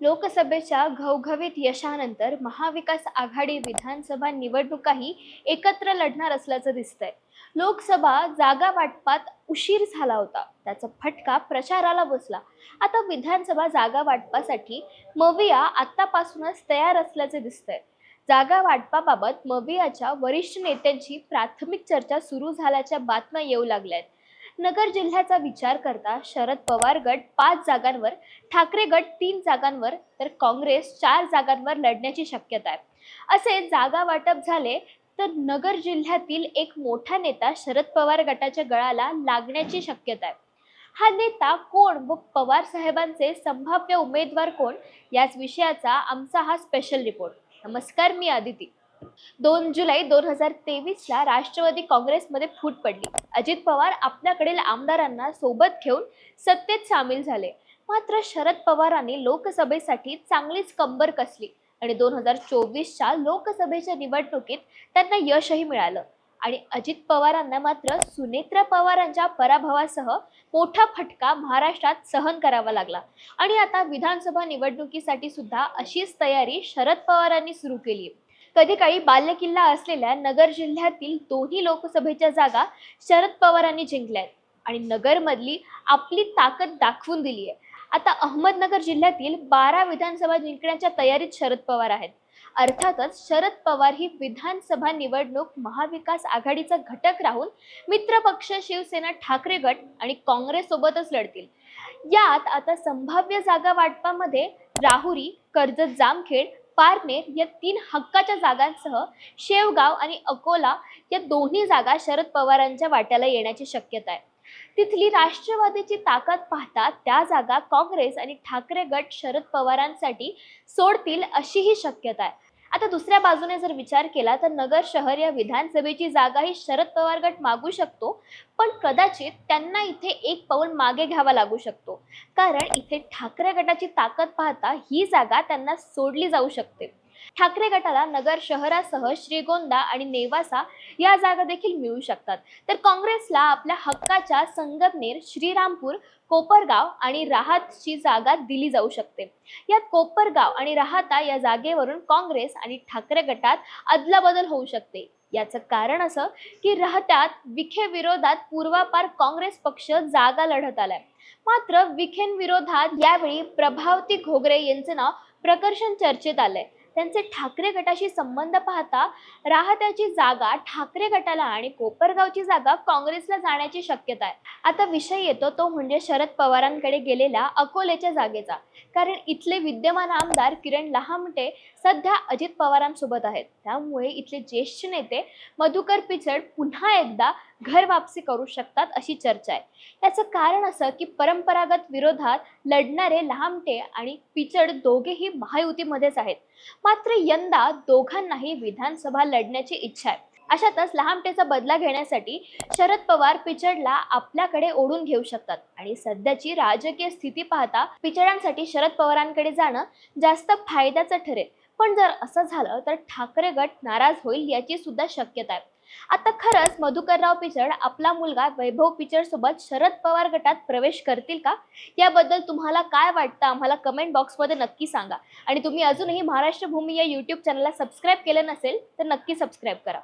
लोकसभेच्या घवघवीत यशानंतर महाविकास आघाडी विधानसभा निवडणुकाही एकत्र लढणार असल्याचं दिसतंय. लोकसभा जागा वाटपात उशीर झाला होता. त्याचा फटका प्रचाराला बसला. आता विधानसभा जागा वाटपासाठी मविया आतापासूनच तयार असल्याचे दिसतंय. जागा वाटपाबाबत मवियाच्या वरिष्ठ नेत्यांची प्राथमिक चर्चा सुरू झाल्याच्या बातम्या येऊ लागल्या आहेत नगर जिल्ह्याचा विचार करता शरद पवार गट पाच जागांवर ठाकरे गट तीन जागांवर तर काँग्रेस चार जागांवर लढण्याची शक्यता आहे. असे जागा वाटप झाले तर नगर जिल्ह्यातील एक मोठा नेता शरद पवार गटाच्या गळाला लागण्याची शक्यता आहे. हा नेता कोण व पवार साहेबांचे संभाव्य उमेदवार कोण? याच विषयाचा आमचा हा स्पेशल रिपोर्ट नमस्कार मी आदिती. दोन जुलै दोन हजार तेवीसला राष्ट्रवादी काँग्रेसमध्ये फूट पडली. अजित पवार आपल्याकडील आमदारांना सोबत घेऊन सत्तेत सामील झाले. मात्र शरद पवारांनी लोकसभेसाठी चांगलीच कंबर कसली आणि दोन हजार चोवीसच्या लोकसभेच्या निवडणुकीत त्यांना यशही मिळालं. आणि अजित पवारांना मात्र सुनेत्रा पवारांच्या पराभवासह मोठा फटका महाराष्ट्रात सहन करावा लागला. आणि आता विधानसभा निवडणुकीसाठी सुद्धा अशीच तयारी शरद पवारांनी सुरू केली आहे कधी काळी बाल्यकिल्ला असलेल्या नगर जिल्ह्यातील दोन्ही लोकसभेच्या जागा शरद पवारांनी जिंकल्या आहेत आणि नगरमधली आपली ताकद दाखवून दिली आहे. आता अहमदनगर जिल्ह्यातील बारा विधानसभा जिंकण्याच्या तयारीत शरद पवार आहेत. अर्थातच शरद पवार ही विधानसभा निवडणूक महाविकास आघाडीचा घटक राहून मित्रपक्ष शिवसेना ठाकरे गट आणि काँग्रेस सोबतच लढतील. यात आता संभाव्य जागा वाटपामध्ये राहुरी कर्जत जामखेड पारनेर या तीन हक्काच्या जागांसह शेवगाव आणि अकोला या दोन्ही जागा शरद पवारांच्या वाट्याला येण्याची शक्यता आहे. तिथली राष्ट्रवादीची ताकद पाहता त्या जागा काँग्रेस आणि ठाकरे गट शरद पवारांसाठी सोडतील अशीही शक्यता आहे. आता दुसऱ्या बाजूने जर विचार केला तर नगर शहर या विधानसभेची जागा ही शरद पवार गट मागू शकतो. पण कदाचित त्यांना इथे एक पाऊल मागे घ्यावा लागू शकतो. कारण इथे ठाकरे गटाची ताकद पाहता ही जागा त्यांना सोडली जाऊ शकते. ठाकरे गटाला नगर शहरासह श्रीगोंदा आणि नेवासा या जागा देखील मिळू शकतात. तर काँग्रेसला आपल्या हक्काच्या संगमनेर श्रीरामपूर कोपरगाव आणि राहतची जागा दिली जाऊ शकते. यात कोपरगाव आणि राहता या जागेवरून काँग्रेस आणि ठाकरे गटात अदलाबदल होऊ शकते. याचं कारण असं की राहत्यात विखे विरोधात पूर्वापार काँग्रेस पक्ष जागा लढत आलाय. मात्र विखेंविरोधात यावेळी प्रभावती घोगरे यांचं नाव प्रकर्षण चर्चेत आलंय. त्यांचे ठाकरे गटाशी संबंध पाहता राहत्याची जागा ठाकरे गटाला आणि कोपरगावची जागा काँग्रेसला जाण्याची शक्यता आहे. आता विषय येतो तो म्हणजे शरद पवारांकडे गेलेल्या अकोलेच्या जागेचा. कारण इथले विद्यमान आमदार किरण लहामटे सध्या अजित पवारांसोबत आहेत. त्यामुळे इथले ज्येष्ठ नेते मधुकर पिचड पुन्हा एकदा घर वापसी करू शकतात अशी चर्चा आहे. याचं कारण असं की परंपरागत विरोधात लढणारे लहामटे आणि पिचड दोघेही महायुतीमध्येच आहेत. मात्र यंदा दोघांनाही विधानसभा लढण्याची इच्छा आहे. अशातच लहामटेचा बदला घेण्यासाठी शरद पवार पिचडला आपल्याकडे ओढून घेऊ शकतात आणि सध्याची राजकीय स्थिती पाहता पिचडांसाठी शरद पवारांकडे जाणं जास्त फायद्याचं ठरेल. पण जर असं झालं तर ठाकरे गट नाराज होईल याची सुद्धा शक्यता आहे. आता खरंच मधुकरराव पिचड आपला मुलगा वैभव पिचड सोबत शरद पवार गटात प्रवेश करतील का? याबद्दल तुम्हाला काय वाटतं? आम्हाला कमेंट बॉक्समध्ये नक्की सांगा. आणि तुम्ही अजूनही महाराष्ट्र भूमी या यूट्यूब चॅनलला सबस्क्राईब केलं नसेल तर नक्की सबस्क्राईब करा.